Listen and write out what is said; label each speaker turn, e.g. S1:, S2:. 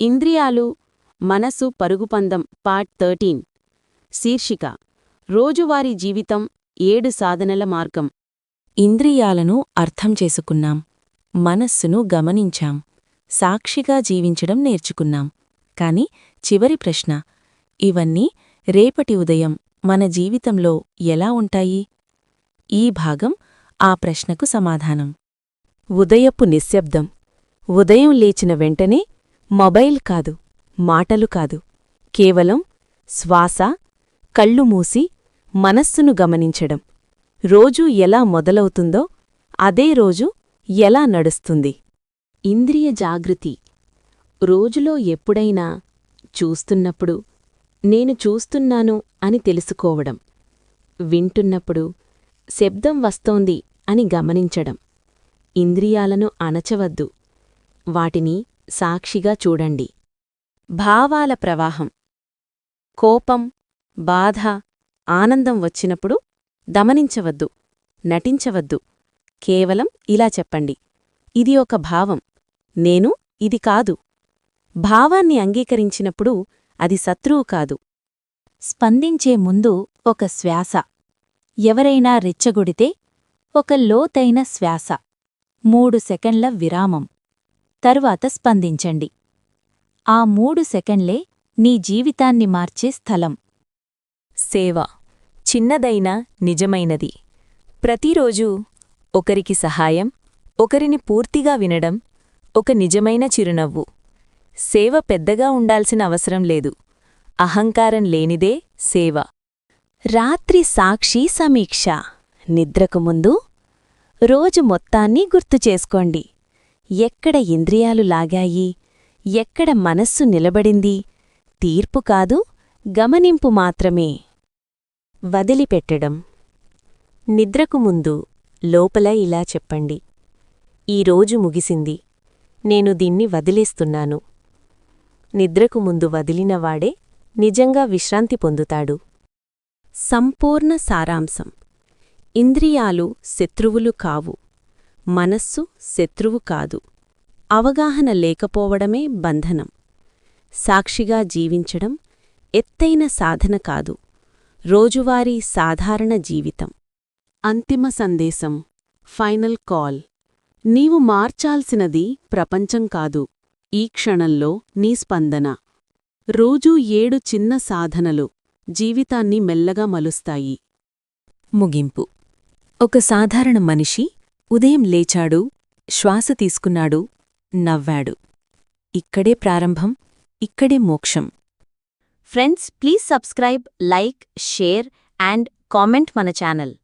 S1: ఇంద్రియాలు మనసు పరుగుపందం part thirteen. శీర్షిక రోజువారీ జీవితం ఏడు సాధనల మార్గం.
S2: ఇంద్రియాలను అర్థం చేసుకున్నాం మనస్సును గమనించాం సాక్షిగా జీవించడం నేర్చుకున్నాం. కాని చివరి ప్రశ్న ఇవన్నీ రేపటి ఉదయం మన జీవితంలో ఎలా ఉంటాయి? ఈ భాగం ఆ ప్రశ్నకు సమాధానం. ఉదయపు నిశ్శబ్దం ఉదయం లేచిన వెంటనే మొబైల్ కాదు మాటలు కాదు. కేవలం శ్వాస కళ్ళు మూసి మనస్సును గమనించడం. రోజు ఎలా మొదలవుతుందో అదే రోజు ఎలా నడుస్తుంది.
S1: ఇంద్రియ జాగృతి. రోజులో ఎప్పుడైనా చూస్తున్నప్పుడు నేను చూస్తున్నాను అని తెలుసుకోవడం. వింటున్నప్పుడు శబ్దం వస్తోంది అని గమనించడం. ఇంద్రియాలను అణచవద్దు. వాటిని సాక్షిగా చూడండి. భావాల ప్రవాహం. కోపం బాధ ఆనందం వచ్చినప్పుడు దమనించవద్దు నటించవద్దు. కేవలం ఇలా చెప్పండి. ఇది ఒక భావం. నేను ఇది కాదు. భావాన్ని అంగీకరించినప్పుడు అది శత్రువు కాదు.
S2: స్పందించే ముందు ఒక శ్వాస. ఎవరైనా రెచ్చగొడితే ఒక లోతైన శ్వాస. మూడు సెకండ్ల విరామం. తరువాత స్పందించండి. ఆ మూడు సెకండ్లే నీ జీవితాన్ని మార్చే స్థలం. సేవ. చిన్నదైనా నిజమైనది. ప్రతిరోజూ ఒకరికి సహాయం ఒకరిని పూర్తిగా వినడం ఒక నిజమైన చిరునవ్వు. సేవ పెద్దగా ఉండాల్సిన అవసరం లేదు. అహంకారం లేనిదే సేవ. రాత్రి సాక్షి సమీక్ష. నిద్రకు ముందు రోజు మొత్తాన్ని గుర్తుచేసుకోండి ఎక్కడ ఇంద్రియాలు లాగాయి ఎక్కడ మనస్సు నిలబడింది తీర్పు కాదు గమనింపు మాత్రమే. వదిలిపెట్టడం. నిద్రకు ముందు లోపల ఇలా చెప్పండి. ఈరోజు ముగిసింది. నేను దీన్ని వదిలేస్తున్నాను. నిద్రకు ముందు వదిలినవాడే నిజంగా విశ్రాంతి పొందుతాడు.
S1: సంపూర్ణ సారాంశం. ఇంద్రియాలు శత్రువులు కావు. మనస్సు శత్రువు కాదు. అవగాహన లేకపోవడమే బంధనం. సాక్షిగా జీవించడం ఎత్తైన సాధన కాదు. రోజువారీ సాధారణ జీవితం. అంతిమ సందేశం. Final call. నీవు మార్చాల్సినది ప్రపంచం కాదు. ఈ క్షణంలో నీ స్పందన. రోజూ ఏడు చిన్న సాధనలు జీవితాన్ని మెల్లగా మలుస్తాయి.
S2: ముగింపు. ఒక సాధారణ మనిషి ఉదయం లేచాడు శ్వాస తీసుకున్నాడు నవ్వాడు. ఇక్కడే ప్రారంభం ఇక్కడే మోక్షం.
S1: Friends please subscribe like share and comment మన ఛానల్.